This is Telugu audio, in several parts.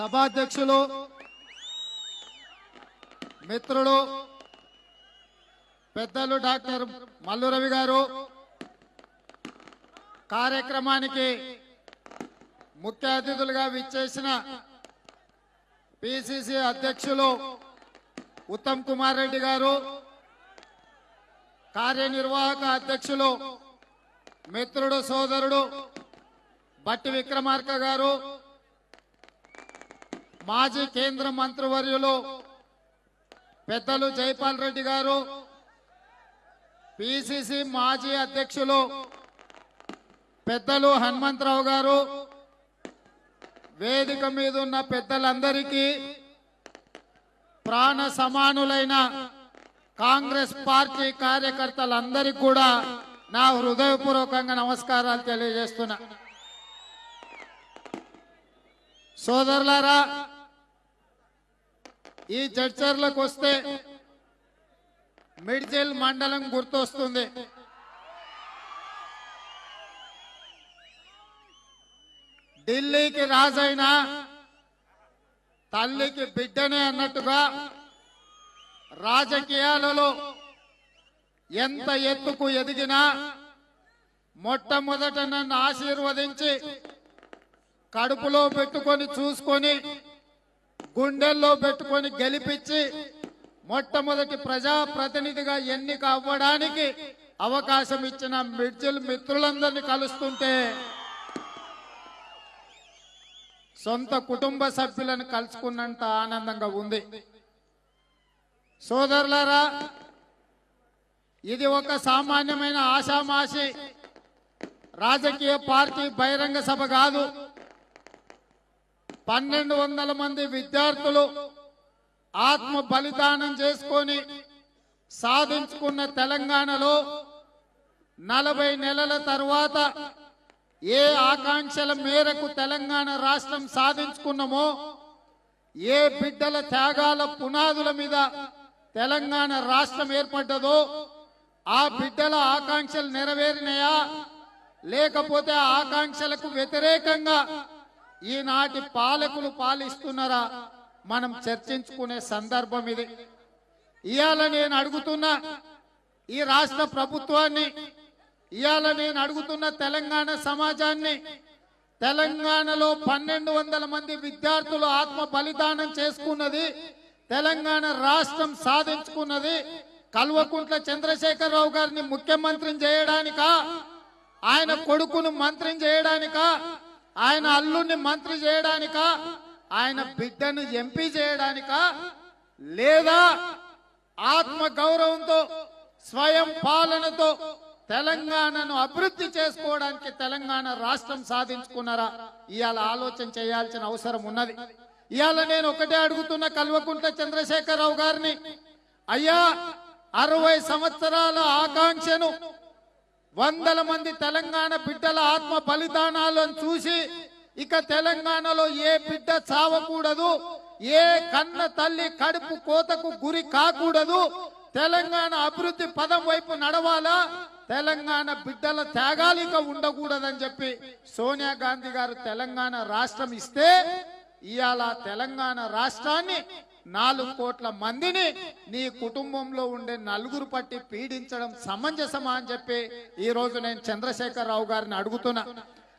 సభాధ్యక్షులు మిత్రుడు పెద్దలు డాక్టర్ మల్లురవి గారు కార్యక్రమానికి ముఖ్య అతిథులుగా విచ్చేసిన పిసిసి అధ్యక్షులు ఉత్తమ్ కుమార్ రెడ్డి గారు కార్యనిర్వాహక అధ్యక్షులు మిత్రుడు సోదరుడు బట్టి విక్రమార్క గారు మాజీ కేంద్ర మంత్రివర్యులు పెద్దలు జైపాల్ రెడ్డి గారు పిసిసి మాజీ అధ్యక్షులు పెద్దలు హనుమంతరావు గారు వేదిక మీద ఉన్న పెద్దలందరికీ ప్రాణ సమానులైన కాంగ్రెస్ పార్టీ కార్యకర్తలందరికీ కూడా నా హృదయపూర్వకంగా నమస్కారాలు తెలియజేస్తున్నా. సోదరులారా ఈ చర్చర్లకు వస్తే మిడ్జిల్ మండలం గుర్తొస్తుంది. ఢిల్లీకి రాజైన తల్లికి బిడ్డనే అన్నట్టుగా రాజకీయాలలో ఎంత ఎత్తుకు ఎదిగినా మొట్టమొదట నన్ను ఆశీర్వదించి కడుపులో పెట్టుకొని చూసుకొని గుండెల్లో పెట్టుకొని గెలిపించి మొట్టమొదటి ప్రజా ప్రతినిధిగా ఎన్నిక అవ్వడానికి అవకాశం ఇచ్చిన మిడ్జిల్ మిత్రులందరినీ కలుస్తుంటే సొంత కుటుంబ సభ్యులను కలుసుకున్నంత ఆనందంగా ఉంది. సోదరులారా ఇది ఒక సామాన్యమైన ఆషామాషి రాజకీయ పార్టీ బహిరంగ సభ కాదు. పన్నెండు వందల మంది విద్యార్థులు ఆత్మ బలిదానం చేసుకొని సాధించుకున్న తెలంగాణలో నలభై నెలల తర్వాత ఏ ఆకాంక్షల మేరకు తెలంగాణ రాష్ట్రం సాధించుకున్నామో ఏ బిడ్డల త్యాగాల పునాదుల మీద తెలంగాణ రాష్ట్రం ఏర్పడ్డదో ఆ బిడ్డల ఆకాంక్షలు నెరవేరినాయా? లేకపోతే ఆకాంక్షలకు వ్యతిరేకంగా ఈనాటి పాలకులు పాలిస్తున్నారా? మనం చర్చించుకునే సందర్భం ఇది. ఇవాళ నేను అడుగుతున్నా ఈ రాష్ట్ర ప్రభుత్వాన్ని ఇవాళ నేను అడుగుతున్న తెలంగాణ సమాజాన్ని తెలంగాణలో పన్నెండు వందల మంది విద్యార్థులు ఆత్మ బలిదానం చేసుకున్నది తెలంగాణ రాష్ట్రం సాధించుకున్నది కల్వకుంట్ల చంద్రశేఖరరావు గారిని ముఖ్యమంత్రిని చేయడానికా? ఆయన కొడుకును మంత్రిని చేయడానికా? ఆయన అల్లుని మంత్రి చేయడానికా? ఆయన బిడ్డను ఎంపీ చేయడానికా? లేదా ఆత్మ గౌరవంతో స్వయం పాలనతో తెలంగాణను అభివృద్ధి చేసుకోవడానికి తెలంగాణ రాష్ట్రం సాధించుకున్నారా? ఇవాళ ఆలోచన చేయాల్సిన అవసరం ఉన్నది. ఇవాళ నేను ఒకటే అడుగుతున్న కల్వకుంట్ల చంద్రశేఖరరావు గారిని అయ్యా అరవై సంవత్సరాల ఆకాంక్షను వందల మంది తెలంగాణ బిడ్డల ఆత్మ బలిదానాలను చూసి ఇక తెలంగాణలో ఏ బిడ్డ చావకూడదు ఏ కన్న తల్లి కడుపు కోతకు గురి కాకూడదు తెలంగాణ అభివృద్ధి పదం వైపు నడవాలా తెలంగాణ బిడ్డల త్యాగాలు ఇక ఉండకూడదని చెప్పి సోనియా గాంధీ గారు తెలంగాణ రాష్ట్రం ఇస్తే ఇవాళ తెలంగాణ రాష్ట్రాన్ని నాలుగు కోట్ల మందిని నీ కుటుంబంలో ఉండే నలుగురు పట్టి పీడించడం సమంజసమా అని చెప్పి ఈ రోజు నేను చంద్రశేఖరరావు గారిని అడుగుతున్నా.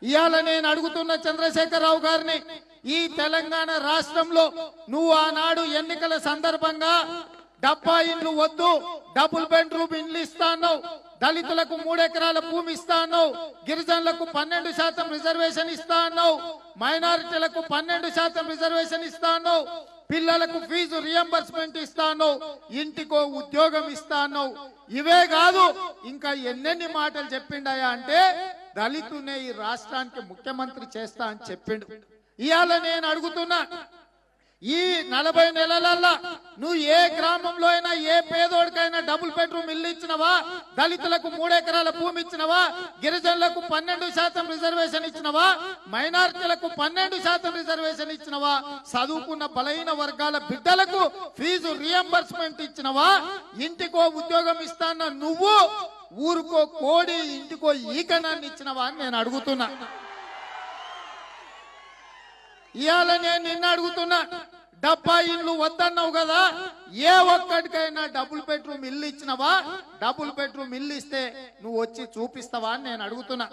ఇవాళ నేను అడుగుతున్న చంద్రశేఖరరావు గారిని ఈ తెలంగాణ రాష్ట్రంలో నువ్వు ఆనాడు ఎన్నికల సందర్భంగా డబ్బా ఇండ్లు వద్దు డబుల్ బెడ్రూమ్ ఇండ్లు ఇస్తాను దళితులకు మూడెకరాల భూమి ఇస్తాను గిరిజనులకు పన్నెండు శాతం రిజర్వేషన్ ఇస్తాను మైనారిటీలకు పన్నెండు శాతం రిజర్వేషన్ ఇస్తాను పిల్లలకు ఫీజు రియంబర్స్మెంట్ ఇస్తాను ఇంటికో ఉద్యోగం ఇస్తాను. ఇవే కాదు ఇంకా ఎన్నెన్ని మాటలు చెప్పిండయా అంటే దళితునే ఈ రాష్ట్రానికి ముఖ్యమంత్రి చేస్తా అని చెప్పిండు. ఇవాళ నేను అడుగుతున్నా ఈ నలభై నెలలల్లా నువ్వు ఏ గ్రామంలో అయినా ఏ పేదోడికైనా డబుల్ బెడ్రూమ్ ఇల్లు ఇచ్చినవా? దళితులకు మూడెకరాల భూమి ఇచ్చినవా? గిరిజనులకు పన్నెండు శాతం రిజర్వేషన్ ఇచ్చినవా? మైనారిటీలకు పన్నెండు శాతం రిజర్వేషన్ ఇచ్చినవా? చదువుకున్న బలహీన వర్గాల బిడ్డలకు ఫీజు రియంబర్స్మెంట్ ఇచ్చినవా? ఇంటికో ఉద్యోగం ఇస్తాన్న నువ్వు ఊరుకో కోడి ఇంటికో ఈకనాన్ని ఇచ్చినవా అని నేను అడుగుతున్నా. ఇవాళ నేను నిన్ను అడుగుతున్నా డబ్బా ఇల్లు వద్దన్నావు కదా ఏ ఒక్కడికైనా డబుల్ బెడ్రూమ్ ఇల్లు ఇచ్చినవా? డబుల్ బెడ్రూమ్ ఇల్లు ఇస్తే నువ్వు వచ్చి చూపిస్తావా అని నేను అడుగుతున్నా.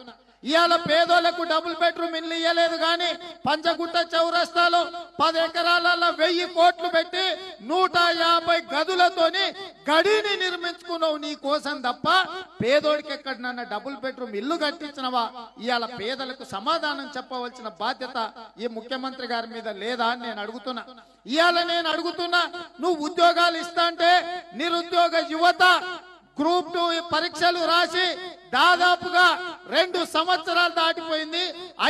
ఇవాళ పేదోళ్ళకు డబుల్ బెడ్రూమ్ ఇల్లు ఇవ్వలేదు కానీ పంచగుట్ట చౌరస్తాలో పది ఎకరాలలో వెయ్యి కోట్లు పెట్టి నూట యాభై గదులతోని గడిని నిర్మించుకున్నావు నీ కోసం తప్ప పేదోడికి ఎక్కడినన్నా డబుల్ బెడ్రూమ్ ఇల్లు కట్టించినవా? ఇవాళ పేదలకు సమాధానం చెప్పవలసిన బాధ్యత ఈ ముఖ్యమంత్రి గారి మీద లేదా అని నేను అడుగుతున్నా. ఇవాళ నేను అడుగుతున్నా నువ్వు ఉద్యోగాలు ఇస్తా అంటే నిరుద్యోగ యువత గ్రూప్ టూ పరీక్షలు రాసి దాదాపుగా రెండు సంవత్సరాలు దాటిపోయింది.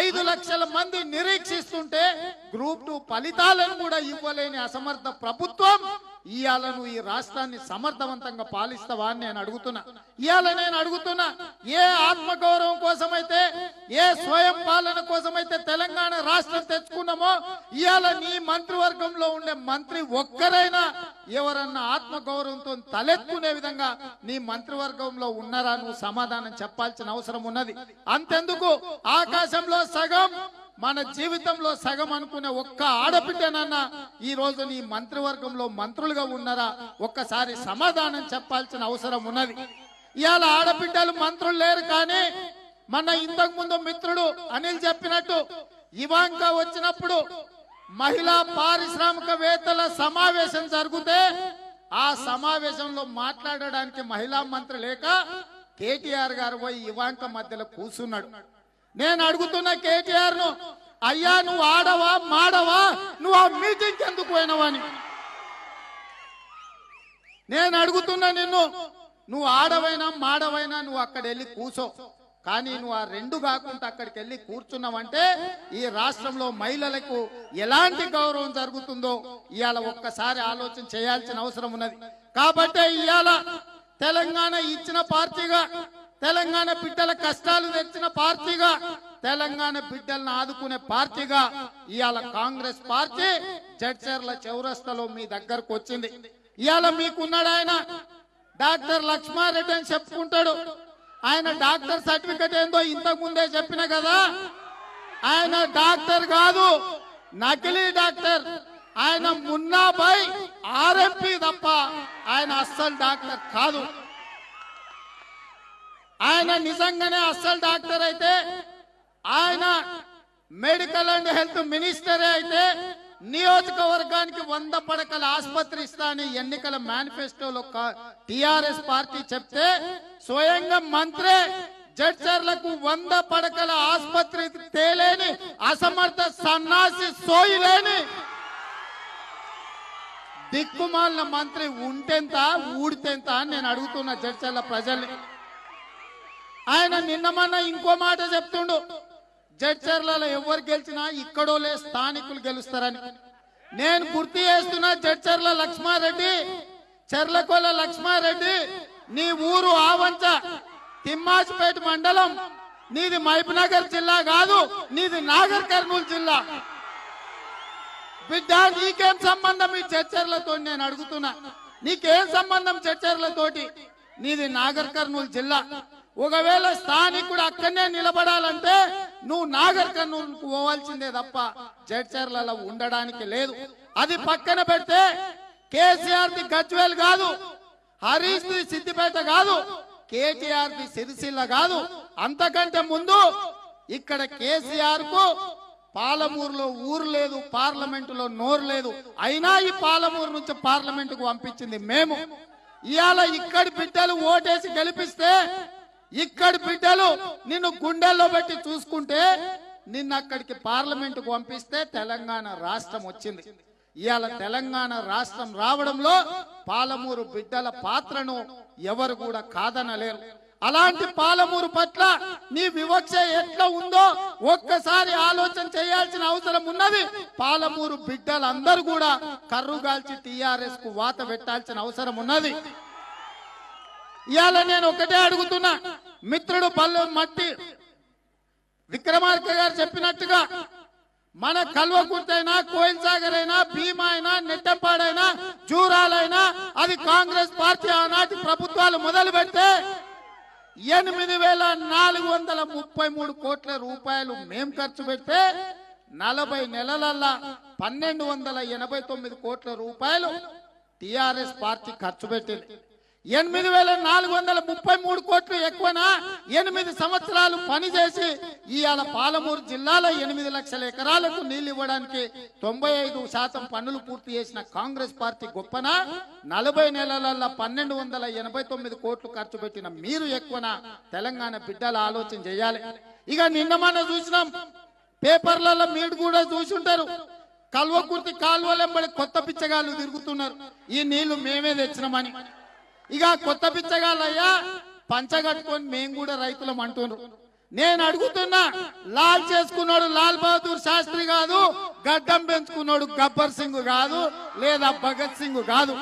ఐదు లక్షల మంది నిరీక్షిస్తుంటే గ్రూప్ టూ ఫలితాలను కూడా ఇవ్వలేని అసమర్థ ప్రభుత్వం ఇవాళ నువ్వు ఈ రాష్ట్రాన్ని సమర్థవంతంగా పాలిస్తావా అని నేను అడుగుతున్నా. ఇవాళ నేను అడుగుతున్నా ఏ ఆత్మగౌరవం కోసమైతే ఏ స్వయం పాలన కోసమైతే తెలంగాణ రాష్ట్రం తెచ్చుకున్నామో ఇవాళ నీ మంత్రివర్గంలో ఉండే మంత్రి ఒక్కరైనా ఎవరన్నా ఆత్మగౌరవంతో తలెత్తుకునే విధంగా నీ మంత్రివర్గంలో ఉన్నారా నువ్వు సమాధానం చెప్పాల్సిన అవసరం ఉన్నది. అంతెందుకు? ఆకాశంలో సగం మన జీవితంలో సగం అనుకునే ఒక్క ఆడబిడ్డనన్నా ఈ రోజు నీ మంత్రివర్గంలో మంత్రులుగా ఉన్నారా? ఒక్కసారి సమాధానం చెప్పాల్సిన అవసరం ఉన్నది. ఇవాళ ఆడబిడ్డలు మంత్రులు లేరు కానీ మన ఇంతకు ముందు మిత్రుడు అనిల్ చెప్పినట్టు ఇవాంక వచ్చినప్పుడు మహిళా పారిశ్రామికవేత్తల సమావేశం జరిగితే ఆ సమావేశంలో మాట్లాడడానికి మహిళా మంత్రి లేక కేటీఆర్ గారు పోయి ఇవాంక మధ్యలో కూర్చున్నాడు. నేను అడుగుతున్న కేటీఆర్ను అయ్యా నువ్వు ఆడవా మాడవా? నువ్వు ఆ మీటింగ్కి ఎందుకు పోయినవని నేను అడుగుతున్నా నిన్ను నువ్వు ఆడవైనా మాడవైనా నువ్వు అక్కడ వెళ్ళి కూసో. కానీ నువ్వు ఆ రెండు కాకుండా అక్కడికి వెళ్ళి కూర్చున్నావంటే ఈ రాష్ట్రంలో మహిళలకు ఎలాంటి గౌరవం జరుగుతుందో ఇవాళ ఒక్కసారి ఆలోచన చేయాల్సిన అవసరం ఉన్నది. కాబట్టి ఇవాళ తెలంగాణ ఇచ్చిన పార్టీగా తెలంగాణ బిడ్డల కష్టాలు తెచ్చిన పార్టీగా తెలంగాణ బిడ్డలను ఆదుకునే పార్టీగా ఇవాళ కాంగ్రెస్ పార్టీ జడ్చర్ల చౌరస్తలో మీ దగ్గరకు వచ్చింది. ఇవాళ మీకున్నాడు ఆయన. డాక్టర్ లక్ష్మారెడ్డి అని చెప్పుకుంటాడు. ఆయన డాక్టర్ సర్టిఫికెట్ ఏందో ఇంతకు ముందే చెప్పిన కదా. ఆయన డాక్టర్ కాదు నకిలీ డాక్టర్. ఆయన మున్నాబాయ్ ఆర్ఎంపీ తప్ప ఆయన అస్సలు డాక్టర్ కాదు. ఆయన నిజంగానే అస్సలు డాక్టర్ అయితే ఆయన మెడికల్ అండ్ హెల్త్ మినిస్టరే అయితే నియోజకవర్గానికి వంద పడకల ఆసుపత్రి ఇస్తా అని ఎన్నికల మేనిఫెస్టోలో టిఆర్ఎస్ పార్టీ చెప్తే స్వయంగా మంత్రే జడ్చర్లకు వంద పడకల ఆసుపత్రి తేలేని అసమర్థ సన్నాసి సోయిలేని. దిక్కుమాలిన మంత్రి ఉంటెంత ఊడితెంత అని నేను అడుగుతున్నా జడ్చర్ల ప్రజల్ని. ఆయన నిన్న మొన్న ఇంకో మాట చెప్తుండు. జడ్చర్లలో ఎవరు గెలిచినా ఇక్కడోలే స్థానికులు గెలుస్తారని. నేను గుర్తు చేస్తున్నా జడ్చర్ల లక్ష్మారెడ్డి చెర్లకొల లక్ష్మారెడ్డి నీ ఊరు ఆవంచ తిమ్మాజ్పేట మండలం. నీది మహబూబ్నగర్ జిల్లా కాదు నీది నాగర్ కర్నూలు జిల్లా. బిడ్డ నీకేం సంబంధం ఈ చర్చర్లతో నేను అడుగుతున్నా. నీకేం సంబంధం చర్చర్లతోటి నీది నాగర్ కర్నూలు జిల్లా. ఒకవేళ స్థానికుడు అక్కడనే నిలబడాలంటే నువ్వు నాగర్ కర్నూలుకు పోవాల్సిందే తప్ప జడ్చర్లలో ఉండడానికి లేదు. అది పక్కన పెడితే కేసీఆర్ ది గజ్వేల్ కాదు హరీష్ ది సిద్దిపేట కాదు కేటీఆర్ ది సిరిసిల్ల కాదు. అంతకంటే ముందు ఇక్కడ కేసీఆర్కు పాలమూరులో ఊరు లేదు పార్లమెంటులో నోరు లేదు. అయినా ఈ పాలమూరు నుంచి పార్లమెంటుకు పంపించింది మేము. ఇవాళ ఇక్కడి బిడ్డలు ఓటేసి గెలిపిస్తే ఇక్కడి బిడ్డలు నిన్ను గుండెల్లో పెట్టి చూసుకుంటే నిన్న అక్కడికి పార్లమెంటుకు పంపిస్తే తెలంగాణ రాష్ట్రం వచ్చింది. ఇవాళ తెలంగాణ రాష్ట్రం రావడంలో పాలమూరు బిడ్డల పాత్రను ఎవరు కూడా కాదనలేరు. అలాంటి పాలమూరు పట్ల నీ వివక్ష ఎట్లా ఉందో ఒక్కసారి ఆలోచన చేయాల్సిన అవసరం ఉన్నది. పాలమూరు బిడ్డలందరూ కూడా కర్రుగాల్చి టిఆర్ఎస్కు వాత పెట్టాల్సిన అవసరం ఉన్నది. ఇవాళ నేను ఒకటే అడుగుతున్నా. మిత్రుడు పల్లె మట్టి విక్రమార్క గారు చెప్పినట్టుగా మన కల్వకుర్తైనా కోయిల్ సాగర్ అయినా భీమా అయినా నెట్టంపాడైనా జూరాలైనా అది కాంగ్రెస్ పార్టీ ఆనాటి ప్రభుత్వాలు మొదలు పెడితే ఎనిమిది వేల నాలుగు వందల ముప్పై మూడు కోట్ల రూపాయలు మేం ఖర్చు పెడితే నలభై నెలలల్లా పన్నెండు వందల ఎనభై తొమ్మిది కోట్ల రూపాయలు టిఆర్ఎస్ పార్టీ ఖర్చు పెట్టింది. ఎనిమిది వేల నాలుగు వందల ముప్పై మూడు కోట్లు ఎక్కువనా? ఎనిమిది సంవత్సరాలు పనిచేసి ఇవాళ పాలమూరు జిల్లాలో ఎనిమిది లక్షల ఎకరాలకు నీళ్ళు ఇవ్వడానికి తొంభై ఐదు శాతం పనులు పూర్తి చేసిన కాంగ్రెస్ పార్టీ గొప్పనా? నలభై నెలలలో పన్నెండు వందల ఎనభై తొమ్మిది కోట్లు ఖర్చు పెట్టిన మీరు ఎక్కువనా? తెలంగాణ బిడ్డల ఆలోచన చేయాలి. ఇక నిన్న మనం చూసినాం పేపర్లలో మీరు కూడా చూసి ఉంటారు కల్వకుర్తి కాలువలెంబడి కొత్త పిచ్చగాళ్ళు తిరుగుతున్నారు. ఈ నీళ్ళు మేమే తెచ్చినామని. ఇక కొత్త పిచ్చగాళ్ళయ్యా పంచగట్టుకొని మేము కూడా రైతులం అంటున్నారు. నేను అడుగుతున్నా లాల్ చేసుకున్నాడు లాల్ బహదూర్ శాస్త్రి కాదు గడ్డం పెంచుకున్నాడు గబ్బర్ సింగ్ కాదు లేదా భగత్ సింగ్ కాదు.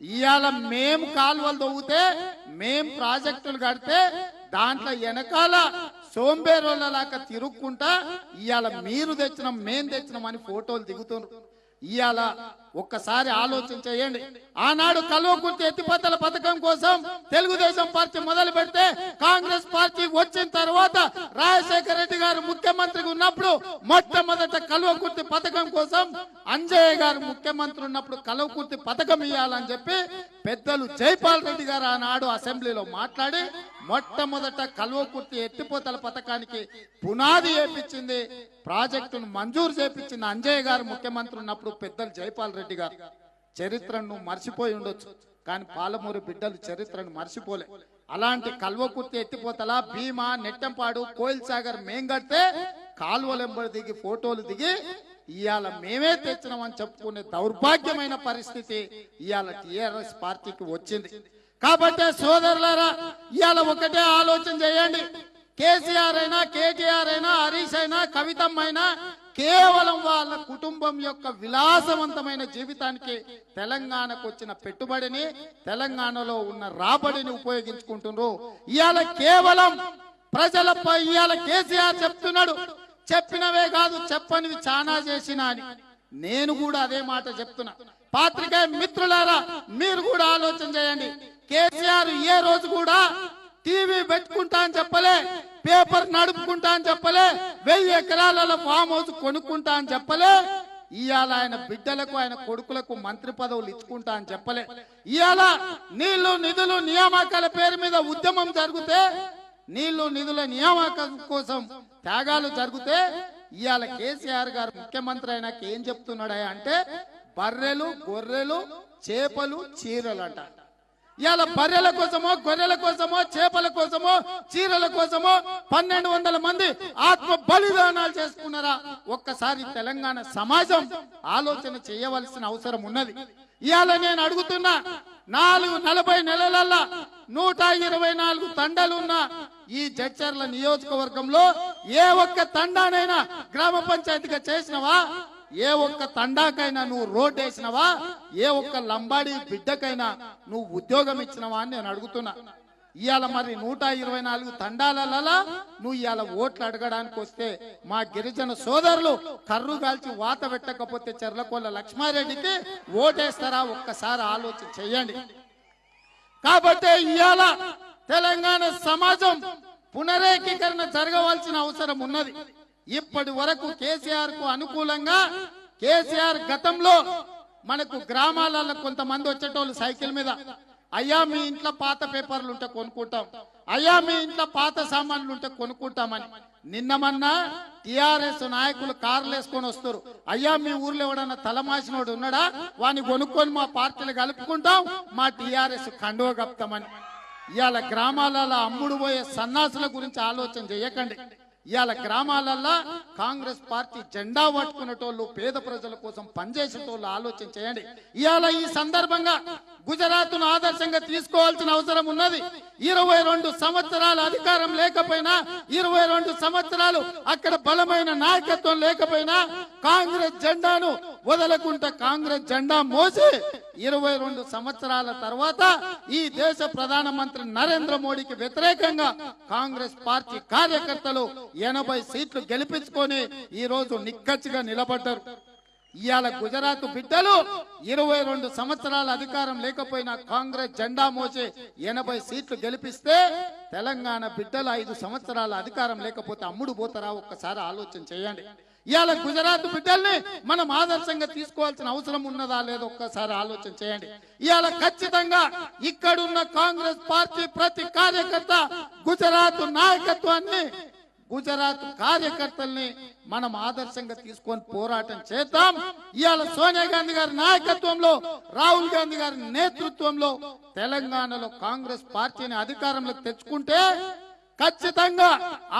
ఇవాళ మేం కాలువలు తవ్వుతే మేం ప్రాజెక్టులు కడితే దాంట్లో వెనకాల సోంబేరోళ్ళలాగా తిరుక్కుంటా ఇవాళ మీరు తెచ్చినాం మేం తెచ్చినాం అని ఫోటోలు దిగుతున్నారు. ఇవాళ ఒక్కసారి ఆలోచన చేయండి ఆనాడు కల్వకుర్తి ఎత్తిపోతల పథకం కోసం తెలుగుదేశం పార్టీ మొదలు పెడితే కాంగ్రెస్ పార్టీ వచ్చిన తర్వాత రాజశేఖర రెడ్డి గారు ముఖ్యమంత్రిగా ఉన్నప్పుడు మొట్టమొదట కల్వకుర్తి పథకం కోసం అంజయ్య గారు ముఖ్యమంత్రి ఉన్నప్పుడు కల్వకుర్తి పథకం ఇవ్వాలని చెప్పి పెద్దలు జైపాల్ రెడ్డి గారు ఆనాడు అసెంబ్లీలో మాట్లాడి మొట్టమొదట కల్వకుర్తి ఎత్తిపోతల పథకానికి పునాది వేపించింది. ప్రాజెక్టును మంజూరు చేపించింది అంజయ్య గారు ముఖ్యమంత్రి ఉన్నప్పుడు పెద్దలు జైపాల్ రెడ్డి గారు చరిత్రను మర్చిపోయి ఉండొచ్చు. కానీ పాలమూరు బిడ్డలు చరిత్రను మర్చిపోలే. అలాంటి కల్వకుర్తి ఎత్తిపోతల భీమా నెట్టంపాడు కోయిల్ సాగర్ మేం కడితే కాలువలెంబడి దిగి ఫోటోలు దిగి ఇవాళ మేమే తెచ్చినామని చెప్పుకునే దౌర్భాగ్యమైన పరిస్థితి ఇవాళ టిఆర్ఎస్ పార్టీకి వచ్చింది. కాబట్టి సోదరులారా ఇవాళ ఒకటే ఆలోచన చేయండి. కేసీఆర్ అయినా కేటీఆర్ అయినా హరీష్ అయినా కవితమ్మ అయినా కేవలం వాళ్ళ కుటుంబం యొక్క విలాసవంతమైన జీవితానికి తెలంగాణకు వచ్చిన పెట్టుబడిని తెలంగాణలో ఉన్న రాబడిని ఉపయోగించుకుంటున్నారు ఇవాళ కేవలం ప్రజలపై ఇవాళ కేసీఆర్ చెప్తున్నాడు. చెప్పినవే కాదు చెప్పనివి చానా చేసిన అని. నేను కూడా అదే మాట చెప్తున్నా. పాత్రికేయ మిత్రులారా మీరు కూడా ఆలోచన చేయండి. కేసీఆర్ ఏ రోజు కూడా టీవీ పెట్టుకుంటా అని చెప్పలే పేపర్ నడుపుకుంటా అని చెప్పలే వెయ్యి ఎకరాల ఫామ్ హౌస్ కొనుక్కుంటా అని చెప్పలే. ఇవాళ ఆయన బిడ్డలకు ఆయన కొడుకులకు మంత్రి పదవులు ఇచ్చుకుంటా అని చెప్పలే. ఇవాళ నీళ్ళు నిధులు నియామకాల పేరు మీద ఉద్యమం జరిగితే నీళ్ళు నిధుల నియామకం కోసం త్యాగాలు జరిగితే ఇవాళ కేసీఆర్ గారు ముఖ్యమంత్రి అయినాక ఏం చెప్తున్నాడా అంటే బర్రెలు గొర్రెలు చేపలు చీరలు అంట ఇవాళ బర్రెల కోసమో గొర్రెల కోసమో చేపల కోసమో చీరల కోసమో పన్నెండు వందల మంది ఆత్మ బలిదానాలు చేసుకున్నారా? ఒక్కసారి తెలంగాణ సమాజం ఆలోచన చేయవలసిన అవసరం ఉన్నది. ఇవాళ నేను అడుగుతున్నా నాలుగు నలభై నెలలల్లా నూట ఇరవై నాలుగు తండాలున్న ఈ జడ్చర్ల నియోజకవర్గంలో ఏ ఒక్క తండానైనా గ్రామ పంచాయతీగా చేసినవా? ఏ ఒక్క తండాకైనా నువ్వు రోడ్ వేసినవా ఏ ఒక్క లంబాడి బిడ్డకైనా నువ్వు ఉద్యోగం ఇచ్చినవా అని నేను అడుగుతున్నా. ఇవాళ మరి నూట ఇరవై నాలుగు తండాలలో నువ్వు ఇవాళ ఓట్లు అడగడానికి వస్తే మా గిరిజన సోదరులు కర్రు కాల్చి వాత పెట్టకపోతే చెర్లకొల్ల లక్ష్మారెడ్డికి ఓటేస్తారా? ఒక్కసారి ఆలోచన చెయ్యండి కాబట్టి ఇవాళ తెలంగాణ సమాజం పునరేకీకరణ జరగవలసిన అవసరం ఉన్నది. ఇప్పటి వరకు కేసీఆర్కు అనుకూలంగా కేసీఆర్ గతంలో మనకు గ్రామాలలో కొంతమంది వచ్చేటోళ్ళు సైకిల్ మీద అయ్యా మీ ఇంట్లో పాత పేపర్లు ఉంటే కొనుక్కుంటాం. అయ్యా మీ ఇంట్లో పాత సామాన్లు ఉంటే కొనుక్కుంటామని. నిన్నమన్నా టిఆర్ఎస్ నాయకులు కార్లు వేసుకొని వస్తారు. అయ్యా మీ ఊర్లో ఎవడన్నా తలమాసినోడు ఉన్నాడా? వాని కొనుక్కొని మా పార్టీలు కలుపుకుంటాం మా టిఆర్ఎస్ కండువ కప్తామని ఇవాళ గ్రామాలలో అమ్ముడు పోయే సన్నాసుల గురించి ఆలోచన చేయకండి. ఇవాళ గ్రామాలల్లో కాంగ్రెస్ పార్టీ జెండా పట్టుకునేటోళ్ళు పేద ప్రజల కోసం పనిచేసేటోళ్ళు ఆలోచన చేయండి. ఇవాళ ఈ సందర్భంగా గుజరాత్ను ఆదర్శంగా తీసుకోవాల్సిన అవసరం ఉన్నది. ఇరవై రెండు సంవత్సరాల అధికారం లేకపోయినా ఇరవై రెండు సంవత్సరాలు అక్కడ బలమైన నాయకత్వం లేకపోయినా కాంగ్రెస్ జెండాను వదలకుంటే కాంగ్రెస్ జెండా మోసి ఇరవై రెండు సంవత్సరాల తర్వాత ఈ దేశ ప్రధానమంత్రి నరేంద్ర మోడీకి వ్యతిరేకంగా కాంగ్రెస్ పార్టీ కార్యకర్తలు ఎనభై సీట్లు గెలిపించుకొని ఈ రోజు నిక్కచ్చిగా నిలబడ్డారు. ఇవాళ గుజరాత్ బిడ్డలు ఇరవై రెండు సంవత్సరాల అధికారం లేకపోయినా కాంగ్రెస్ జెండా మోసి ఎనభై సీట్లు గెలిపిస్తే తెలంగాణ బిడ్డలు ఐదు సంవత్సరాల అధికారం లేకపోతే అమ్ముడు పోతారా? ఒక్కసారి ఆలోచన చేయండి. ఇవాళ గుజరాత్ బిడ్డల్ని మనం ఆదర్శంగా తీసుకోవాల్సిన అవసరం ఉన్నదా లేదో ఒక్కసారి ఆలోచన చేయండి. ఇవాళ ఖచ్చితంగా ఇక్కడున్న కాంగ్రెస్ పార్టీ ప్రతి కార్యకర్త గుజరాత్ నాయకత్వాన్ని గుజరాత్ కార్యకర్తల్ని మనం ఆదర్శంగా తీసుకొని పోరాటం చేద్దాం. ఇవాళ సోనియా గాంధీ గారి నాయకత్వంలో రాహుల్ గాంధీ గారి నేతృత్వంలో తెలంగాణలో కాంగ్రెస్ పార్టీని అధికారంలోకి తెచ్చుకుంటే ఖచ్చితంగా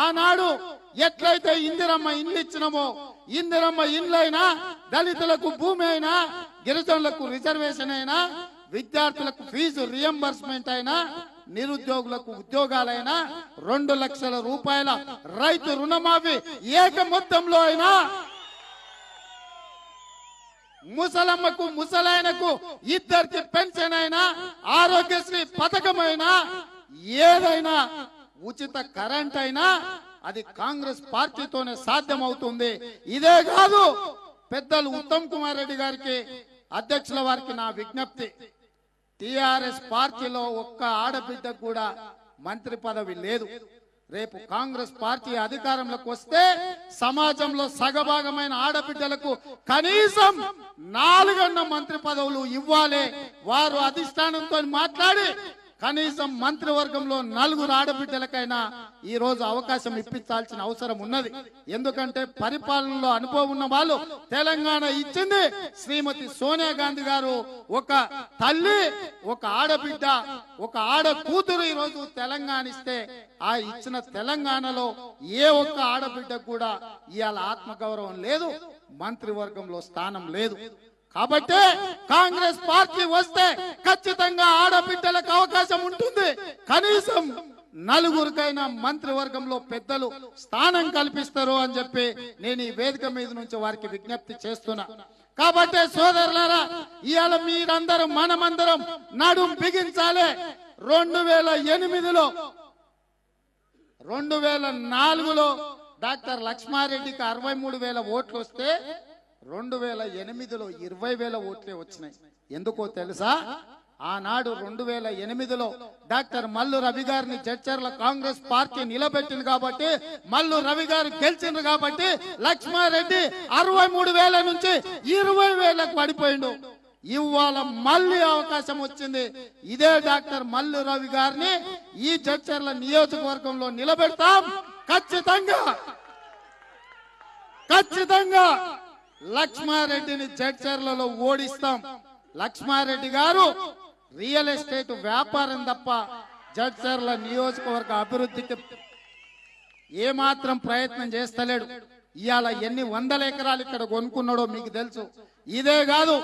ఆనాడు ఎట్లయితే ఇందిరమ్మ ఇండ్లు ఇచ్చినమో ఇందిరమ్మ ఇండ్లైనా దళితులకు భూమి అయినా గిరిజనులకు రిజర్వేషన్ అయినా విద్యార్థులకు ఫీజు రియంబర్స్మెంట్ అయినా నిరుద్యోగులకు ఉద్యోగాలైనా రెండు లక్షల రూపాయల రైతు రుణమాఫీ ఏక మొత్తంలో అయినా ముసలమ్మకు ముసలాయనకు ఇద్దరికి పెన్షన్ అయినా ఆరోగ్యశ్రీ పథకమైనా ఏదైనా ఉచిత కరెంట్ అయినా అది కాంగ్రెస్ పార్టీతోనే సాధ్యమవుతుంది. ఇదే కాదు పెద్దలు ఉత్తమ్ కుమార్ రెడ్డి గారికి అధ్యక్షుల వారికి నా విజ్ఞప్తి. టిఆర్ఎస్ పార్టీలో ఒక్క ఆడబిడ్డకు కూడా మంత్రి పదవి లేదు. రేపు కాంగ్రెస్ పార్టీ అధికారంలోకి వస్తే సమాజంలో సగభాగమైన ఆడబిడ్డలకు కనీసం నాలుగన్న మంత్రి పదవులు ఇవ్వాలి. వారు అధిష్టానంతో మాట్లాడి కనీసం మంత్రివర్గంలో నలుగురు ఆడబిడ్డలకైనా ఈ రోజు అవకాశం ఇప్పించాల్సిన అవసరం ఉన్నది. ఎందుకంటే పరిపాలనలో అనుభవం ఉన్న వాళ్ళు తెలంగాణ ఇచ్చింది. శ్రీమతి సోనియా గాంధీ గారు ఒక తల్లి ఒక ఆడబిడ్డ ఒక ఆడ కూతురు ఈ రోజు తెలంగాణ ఇస్తే ఆ ఇచ్చిన తెలంగాణలో ఏ ఒక్క ఆడబిడ్డకు కూడా ఇవాళ ఆత్మగౌరవం లేదు మంత్రివర్గంలో స్థానం లేదు. కాబట్టి కాంగ్రెస్ పార్టీ వస్తే ఖచ్చితంగా ఆడబిడ్డలకు అవకాశం ఉంటుంది. కనీసం నలుగురికైనా మంత్రివర్గంలో పెద్దలు స్థానం కల్పిస్తారు అని చెప్పి నేను ఈ వేదిక మీద నుంచి వారికి విజ్ఞప్తి చేస్తున్నా. కాబట్టి సోదరులారా ఇవాళ మీరందరూ మనమందరం నడుం బిగించాలి. రెండు వేల ఎనిమిదిలో రెండు వేల నాలుగులో డాక్టర్ లక్ష్మారెడ్డికి అరవై మూడు వేల ఓట్లు వస్తే రెండు వేల ఎనిమిదిలో ఇరవై వేల ఓట్లే వచ్చినాయి. ఎందుకో తెలుసా? ఆనాడు రెండు వేల ఎనిమిదిలో డాక్టర్ మల్లు రవి గారిని చర్చర్ల కాంగ్రెస్ పార్టీ నిలబెట్టింది కాబట్టి మల్లు రవి గారు గెలిచిండ్రు కాబట్టి లక్ష్మారెడ్డి అరవై మూడు వేల నుంచి ఇరవై వేలకు పడిపోయిండు. ఇవాళ మళ్ళీ అవకాశం వచ్చింది. ఇదే డాక్టర్ మల్లు రవి గారిని ఈ చర్చర్ల నియోజకవర్గంలో నిలబెడతాం. ఖచ్చితంగా! ఖచ్చితంగా! లక్ష్మారెడ్డిని జడ్చర్లలో ఓడిస్తాం. లక్ష్మారెడ్డి గారు రియల్ ఎస్టేట్ వ్యాపారం తప్ప జడ్చర్ల నియోజకవర్గ అభివృద్ధికి ఏమాత్రం ప్రయత్నం చేస్తలేడు. ఇవాళ ఎన్ని వందల ఎకరాలు ఇక్కడ కొనుక్కున్నాడో మీకు తెలుసు. ఇదే కాదు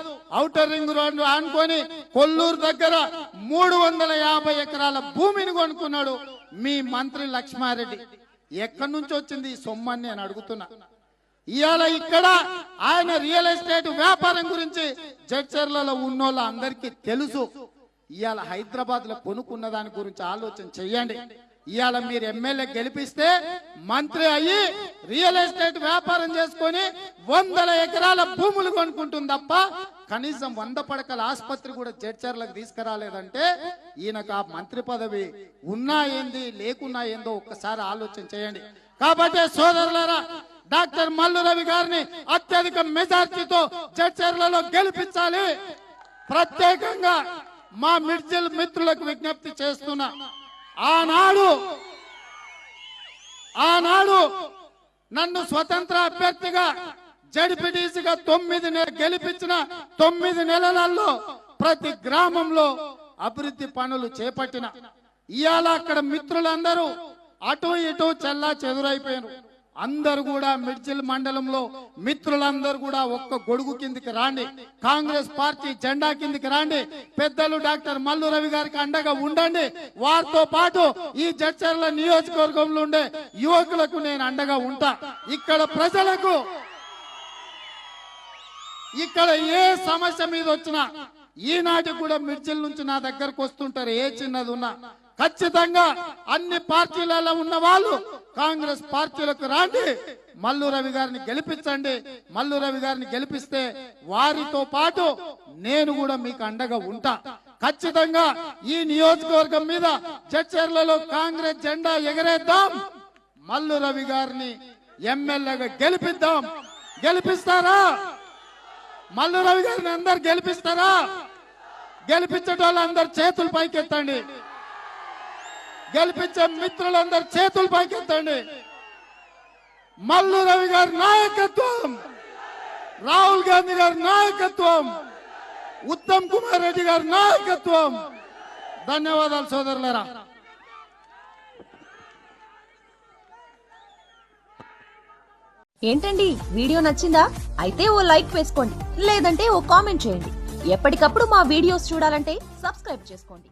ఔటర్ రింగ్ రోడ్డు ఆనుకొని కొల్లూరు దగ్గర మూడు వందల యాభై ఎకరాల భూమిని కొనుక్కున్నాడు మీ మంత్రి లక్ష్మారెడ్డి. ఎక్కడి నుంచి వచ్చింది ఈ సొమ్మని నేను అడుగుతున్నా. ఇవాళ ఇక్కడ ఆయన రియల్ ఎస్టేట్ వ్యాపారం గురించి జడ్చర్లలో ఉన్నోళ్ళ అందరికీ తెలుసు. ఇవాళ హైదరాబాద్లో కొనుక్కున్న దాని గురించి ఆలోచన చెయ్యండి ఇవాళ మీరు ఎమ్మెల్యే గెలిపిస్తే మంత్రి అయ్యి రియల్ ఎస్టేట్ వ్యాపారం చేసుకొని వందల ఎకరాల భూములు కొనుక్కుంటుంది తప్ప కనీసం వంద పడకల ఆసుపత్రి కూడా జడ్చర్లకు తీసుకురాలేదంటే ఈయనకు ఆ మంత్రి పదవి ఉన్నా ఏంది లేకున్నా ఏందో ఒక్కసారి ఆలోచన చేయండి. కాబట్టి సోదరులారా డాక్టర్ మల్లు రవి గారిని అత్యధిక మెజార్టీతో చర్చర్లలో గెలిపించాలి. ప్రత్యేకంగా మా మిర్జిల్ మిత్రులకు విజ్ఞప్తి చేస్తున్నా. ఆనాడు ఆనాడు నన్ను స్వతంత్ర అభ్యర్థిగా జడిపిడిసిగా తొమ్మిది నెల గెలిపించిన తొమ్మిది నెలలలో ప్రతి గ్రామంలో అభివృద్ధి పనులు చేపట్టిన. ఇవాళ అక్కడ మిత్రులందరూ అటు ఇటు చెల్లా చెదురైపోయారు అందరు కూడా మిడ్జిల్ మండలంలో మిత్రులందరూ కూడా ఒక్క గొడుగు కిందికి రాండి. కాంగ్రెస్ పార్టీ జెండా కిందికి రాండి. పెద్దలు డాక్టర్ మల్లు రవి గారికి అండగా ఉండండి. వారితో పాటు ఈ జడ్చర్ల నియోజకవర్గంలో ఉండే యువకులకు నేను అండగా ఉంటా. ఇక్కడ ప్రజలకు ఇక్కడ ఏ సమస్య మీద వచ్చినా ఈనాటి కూడా మిర్చిల్ నుంచి నా దగ్గరకు వస్తుంటారు. ఏ చిన్నది ఉన్నా ఖచ్చితంగా అన్ని పార్టీలలో ఉన్న వాళ్ళు కాంగ్రెస్ పార్టీలకు రాండి. మల్లు రవి గారిని గెలిపించండి. మల్లు రవి గారిని గెలిపిస్తే వారితో పాటు నేను కూడా మీకు అండగా ఉంటా. ఖచ్చితంగా ఈ నియోజకవర్గం మీద చర్చర్లలో కాంగ్రెస్ జెండా ఎగరేద్దాం. మల్లు రవి గారిని ఎమ్మెల్యేగా గెలిపిద్దాం. గెలిపిస్తారా? మల్లు రవి గారిని అందరు గెలిపిస్తారా? గెలిపించేటోళ్ళందరు చేతులు పైకెత్తండి. గెలిపించే మిత్రులందరూ చేతులు పైకెత్తండి. మల్లు రవి గారి నాయకత్వం రాహుల్ గాంధీ గారి నాయకత్వం ఉత్తమ్ కుమార్ రెడ్డి గారి నాయకత్వం. ధన్యవాదాలు సోదరులరా. ఏంటండి వీడియో నచ్చిందా? అయితే ఓ లైక్ వేసుకోండి లేదంటే ఓ కామెంట్ చేయండి. ఎప్పటికప్పుడు మా వీడియోస్ చూడాలంటే సబ్స్క్రైబ్ చేసుకోండి.